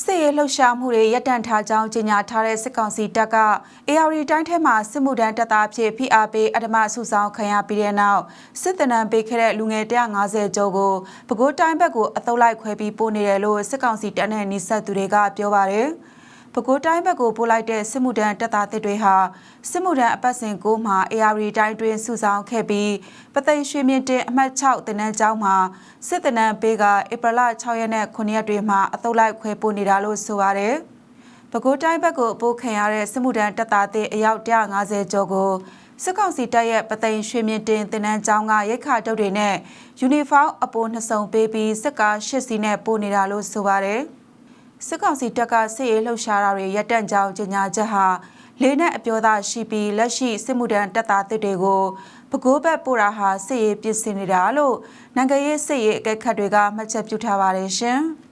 စစ်ရေးလှုပ်ရှားမှုတွေရပ်တန့်ထားကြောင်းကြေညာထားတဲ့စစ်ကောင်စီတပ်က AR တိုင်းထဲမှာစစ်မှုထမ်းတပ်သားအဖြစ်ဖိအားပေးအဓမ္မဆုဆောင်ခံရပြီးတဲ့နောက်စစ်တနံပေးခဲ့တဲ့လူငယ်150ကျော်ကိုပဲခူးတိုင်းဘက်ကိုအသုတ်လိုက်ခွဲပြီးပို့နေတယ်လို့စစ်ကောင်စီတပ်နဲ့နှိဆက်သူတွေကပြောပါတယ်။ ပဲခူးတိုင်းဘက်ကိုပို့လိုက်တဲ့စစ်မှုထမ်းတပ်သားတွေဟာစစ်မှုထမ်းအပတ်စဉ်9မှာ AR တိုင်းတွင်စုဆောင်ခဲ့ပြီးပသိမ်ရွှေမြင့်တင်အမှတ်6တင်နန်းကျောင်းမှာစစ်တနန်းပေးကဧပြီလ6ရက်နဲ့9ရက်တွေမှာအသုတ်လိုက်ခွဲပို့နေတာလို့ဆိုပါတယ်။ပဲခူးတိုင်းဘက်ကိုပို့ခံရတဲ့စစ်မှုထမ်းတပ်သားတွေအယောက်150ကျော်ကိုစစ်ကောင်စီတပ်ရဲ့ပသိမ်ရွှေမြင့်တင်တင်နန်းကျောင်းကရိတ်ခါတုတ်တွေနဲ့ယူနီဖောင်းအပိုးနှစ်စုံပေးပြီးစစ်ကား၈စီးနဲ့ပို့နေတာလို့ဆိုပါတယ်။ စစ်ကောင်စီတပ်ကစစ်ရေးလှုပ်ရှားတာတွေရပ်တန့်ကြောင်းကြေညာချက်ဟာလေးနဲ့အပြောသားရှိပြီးလက်ရှိစစ်မှုထမ်းတပ်သားတွေကိုပဲခူးဘက်ပို့တာဟာစစ်ရေးပြင်ဆင်နေတာလို့နိုင်ငံရေးစစ်ရေးအကဲခတ်တွေကမှတ်ချက်ပြုထားပါတယ်ရှင်။